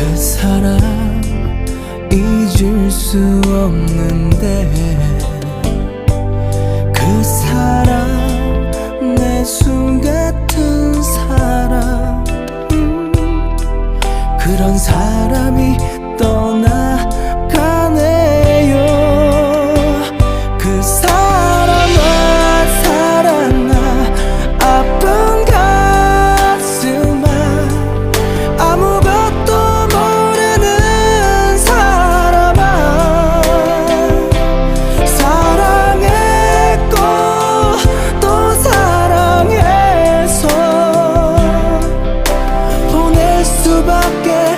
그 사람 잊을 수 없는데 그 사람 내 숨 같은 사람 음, 그런 사람이 떠나 수밖에